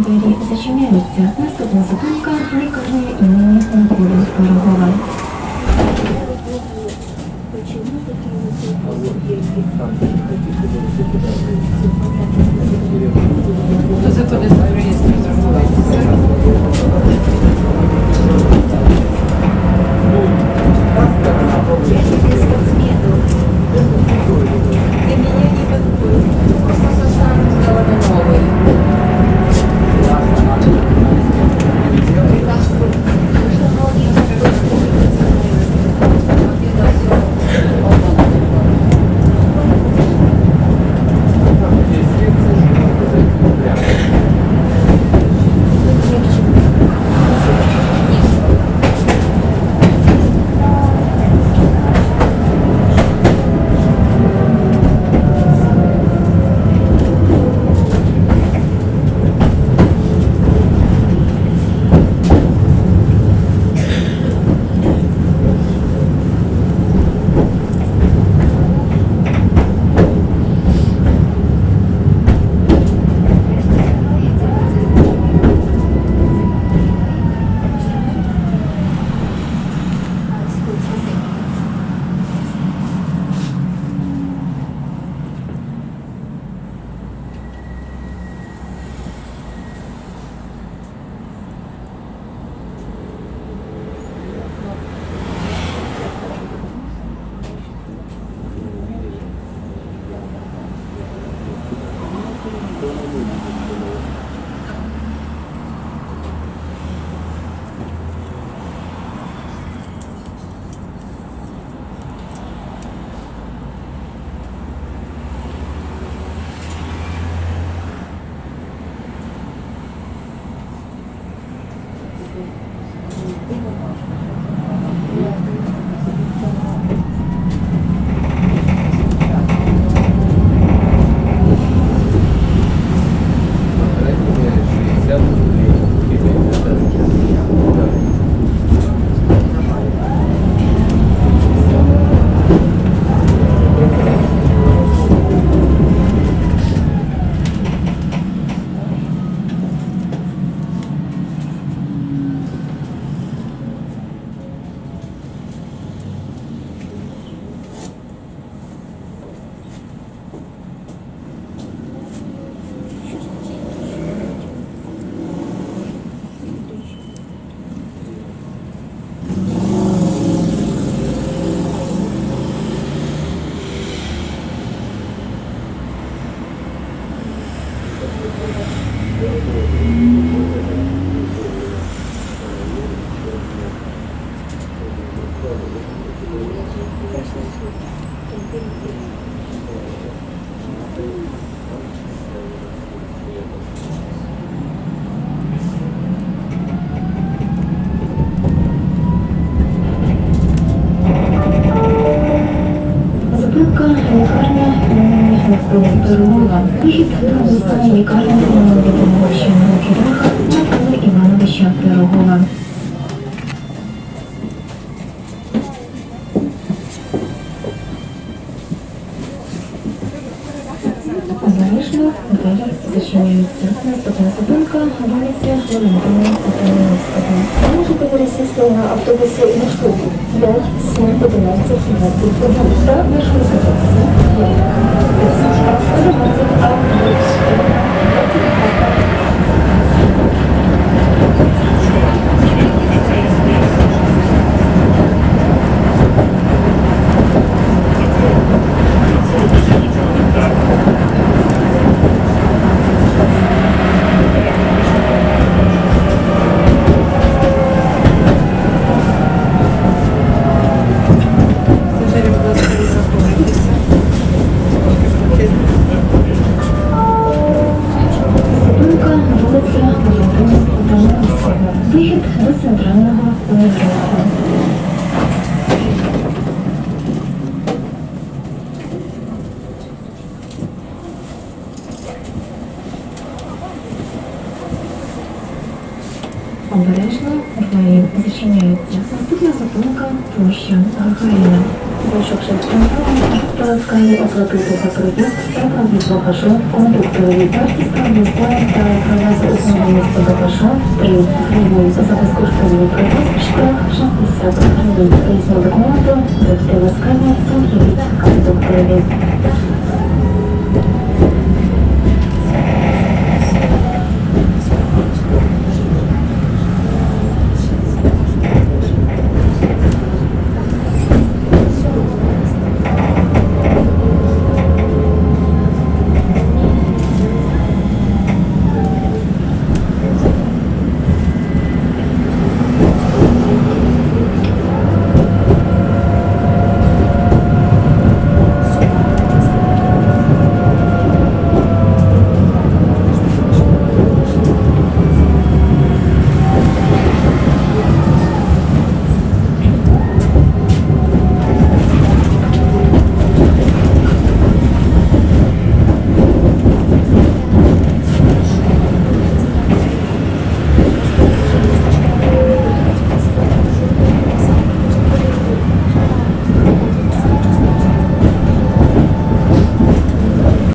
двері зачиняються. Наступна зупинка лікарня імені Онкулів Пирогова. Почему такие Перемога. Вихід до лікарні допомогою. Зачиняється. Наступна зупинка, Галиця, Можете пересісти на автобуси і маршрути 5, 7, 11, 17, 17, 17, 17, 17, 17, перехід до центрального аеропорту. Обережно зачиняється зачиняються. Наступна зупинка площа Гагаріна. Зайшовши в центральну, приласкає оплатити за проїзд, проходить гривні за безкоштовний проїзд, штраф 60 гривень. Різні документи, за приласкання, та від кондукторові.